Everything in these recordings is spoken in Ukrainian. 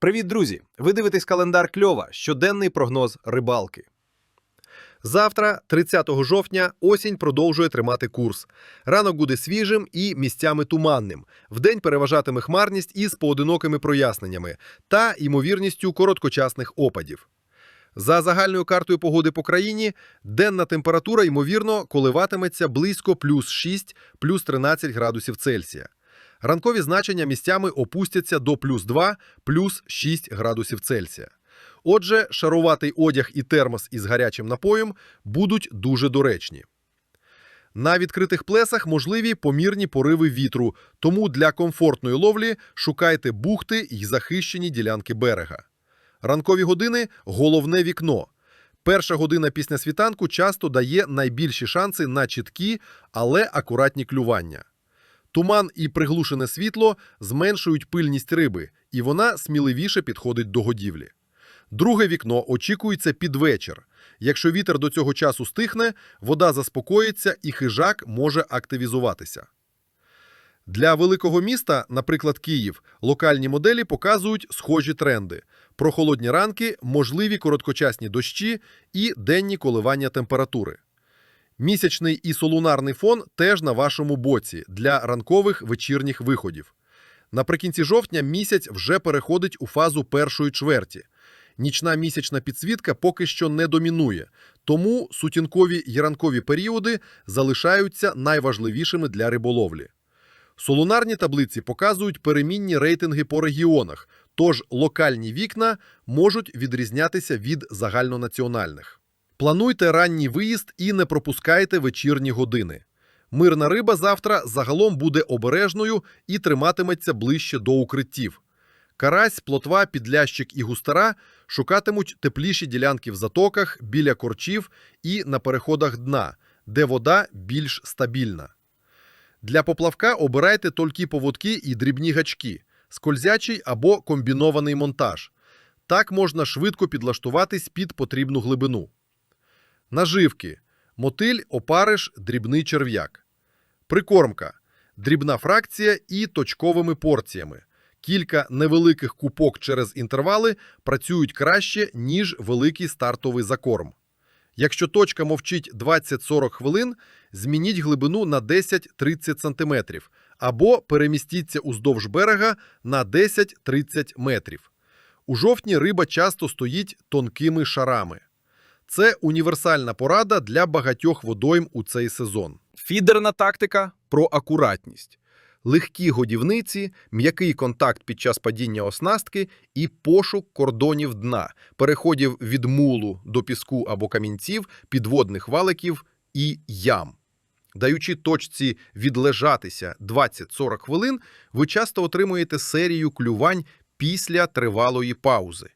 Привіт, друзі! Ви дивитесь календар Кльова, щоденний прогноз рибалки. Завтра, 30 жовтня, осінь продовжує тримати курс. Ранок буде свіжим і місцями туманним. Вдень переважатиме хмарність із поодинокими проясненнями та ймовірністю короткочасних опадів. За загальною картою погоди по країні, денна температура, ймовірно, коливатиметься близько плюс 6, плюс 13 градусів Цельсія. Ранкові значення місцями опустяться до плюс 2, плюс 6 градусів Цельсія. Отже, шаруватий одяг і термос із гарячим напоєм будуть дуже доречні. На відкритих плесах можливі помірні пориви вітру, тому для комфортної ловлі шукайте бухти й захищені ділянки берега. Ранкові години головне вікно. Перша година після світанку часто дає найбільші шанси на чіткі, але акуратні клювання. Туман і приглушене світло зменшують пильність риби, і вона сміливіше підходить до годівлі. Друге вікно очікується під вечір. Якщо вітер до цього часу стихне, вода заспокоїться і хижак може активізуватися. Для великого міста, наприклад, Київ, локальні моделі показують схожі тренди: прохолодні ранки, можливі короткочасні дощі і денні коливання температури. Місячний і солунарний фон теж на вашому боці для ранкових вечірніх виходів. Наприкінці жовтня місяць вже переходить у фазу першої чверті. Нічна місячна підсвітка поки що не домінує, тому сутінкові й ранкові періоди залишаються найважливішими для риболовлі. Солунарні таблиці показують перемінні рейтинги по регіонах, тож локальні вікна можуть відрізнятися від загальнонаціональних. Плануйте ранній виїзд і не пропускайте вечірні години. Мирна риба завтра загалом буде обережною і триматиметься ближче до укриттів. Карась, плотва, підлящик і густара шукатимуть тепліші ділянки в затоках, біля корчів і на переходах дна, де вода більш стабільна. Для поплавка обирайте толькі поводки і дрібні гачки, скользячий або комбінований монтаж. Так можна швидко підлаштуватись під потрібну глибину. Наживки. Мотиль, опариш, дрібний черв'як. Прикормка. Дрібна фракція і точковими порціями. Кілька невеликих купок через інтервали працюють краще, ніж великий стартовий закорм. Якщо точка мовчить 20-40 хвилин, змініть глибину на 10-30 см або перемістіться уздовж берега на 10-30 метрів. У жовтні риба часто стоїть тонкими шарами. Це універсальна порада для багатьох водойм у цей сезон. Фідерна тактика про акуратність. Легкі годівниці, м'який контакт під час падіння оснастки і пошук кордонів дна, переходів від мулу до піску або камінців, підводних валиків і ям. Даючи точці відлежатися 20-40 хвилин, ви часто отримуєте серію клювань після тривалої паузи.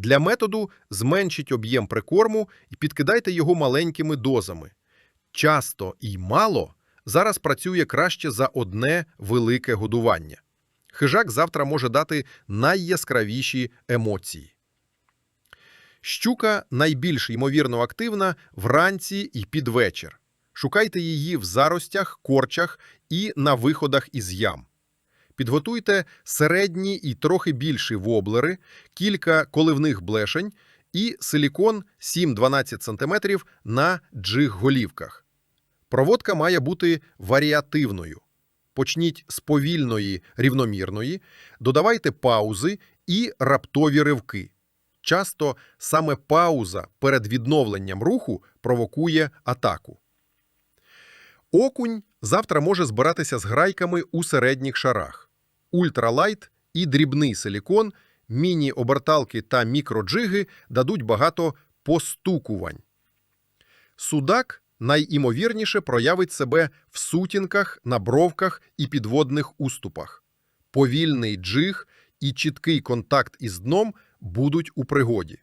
Для методу зменшіть об'єм прикорму і підкидайте його маленькими дозами. Часто і мало зараз працює краще за одне велике годування. Хижак завтра може дати найяскравіші емоції. Щука найбільш ймовірно активна вранці і під вечір. Шукайте її в заростях, корчах і на виходах із ям. Підготуйте середні і трохи більші воблери, кілька коливних блешень і силікон 7-12 см на джиг-голівках. Проводка має бути варіативною. Почніть з повільної, рівномірної, додавайте паузи і раптові ривки. Часто саме пауза перед відновленням руху провокує атаку. Окунь завтра може збиратися з грайками у середніх шарах. Ультралайт і дрібний силікон, міні-оберталки та мікроджиги дадуть багато постукувань. Судак найімовірніше проявить себе в сутінках, на бровках і підводних уступах. Повільний джиг і чіткий контакт із дном будуть у пригоді.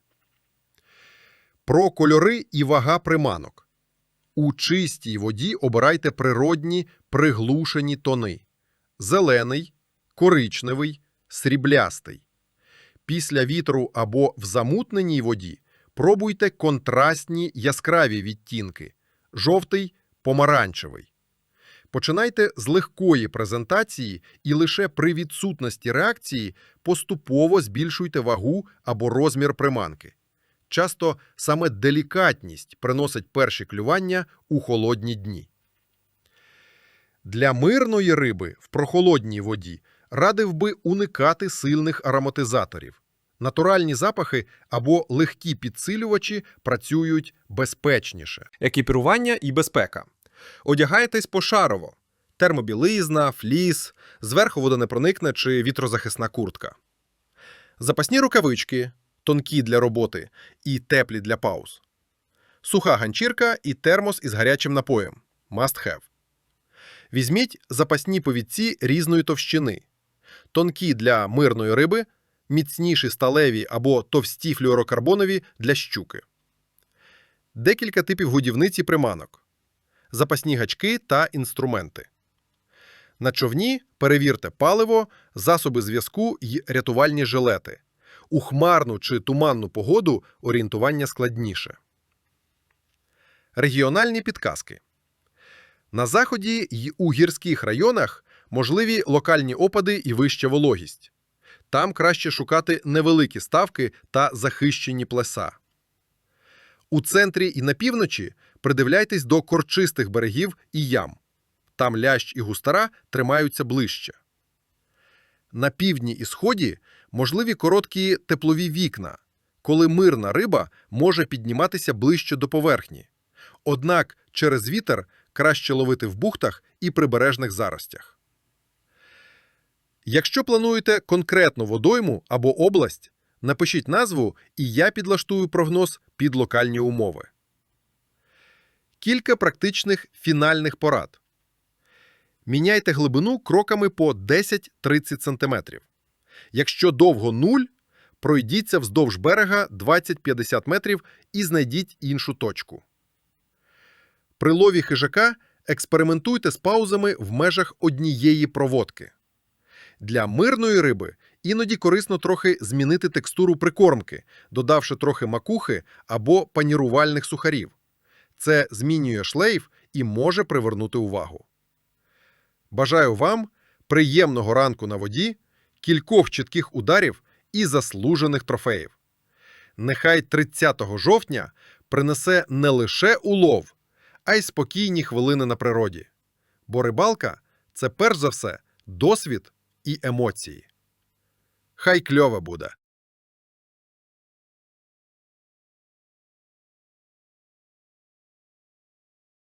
Про кольори і вага приманок. У чистій воді обирайте природні приглушені тони: зелений, коричневий, сріблястий. Після вітру або в замутненій воді пробуйте контрастні яскраві відтінки жовтий, помаранчевий. Починайте з легкої презентації і лише при відсутності реакції поступово збільшуйте вагу або розмір приманки. Часто саме делікатність приносить перші клювання у холодні дні. Для мирної риби в прохолодній воді радив би уникати сильних ароматизаторів. Натуральні запахи або легкі підсилювачі працюють безпечніше. екіпірування і безпека. Одягайтесь пошарово. Термобілизна, фліс, зверху водонепроникне чи вітрозахисна куртка. Запасні рукавички, тонкі для роботи і теплі для пауз. Суха ганчірка і термос із гарячим напоєм. Must have. Візьміть запасні повідці різної товщини. Тонкі для мирної риби, міцніші сталеві або товсті флюорокарбонові для щуки. Декілька типів годівниці приманок запасні гачки та інструменти. На човні перевірте паливо, засоби зв'язку й рятувальні жилети. У хмарну чи туманну погоду орієнтування складніше. Регіональні підказки. На заході й у гірських районах можливі локальні опади і вища вологість. Там краще шукати невеликі ставки та захищені плеса. У центрі і на півночі придивляйтесь до корчистих берегів і ям. Там лящ і густара тримаються ближче. На півдні і сході можливі короткі теплові вікна, коли мирна риба може підніматися ближче до поверхні. Однак через вітер краще ловити в бухтах і прибережних заростях. Якщо плануєте конкретну водойму або область, напишіть назву, і я підлаштую прогноз під локальні умови. Кілька практичних фінальних порад. Міняйте глибину кроками по 10-30 см. Якщо довго 0, пройдіться вздовж берега 20-50 метрів і знайдіть іншу точку. При лові хижака експериментуйте з паузами в межах однієї проводки. Для мирної риби іноді корисно трохи змінити текстуру прикормки, додавши трохи макухи або панірувальних сухарів. Це змінює шлейф і може привернути увагу. Бажаю вам приємного ранку на воді, кількох чітких ударів і заслужених трофеїв. Нехай 30 жовтня принесе не лише улов, а й спокійні хвилини на природі. Бо рибалка це перш за все досвід і емоції. Хай кльове буде!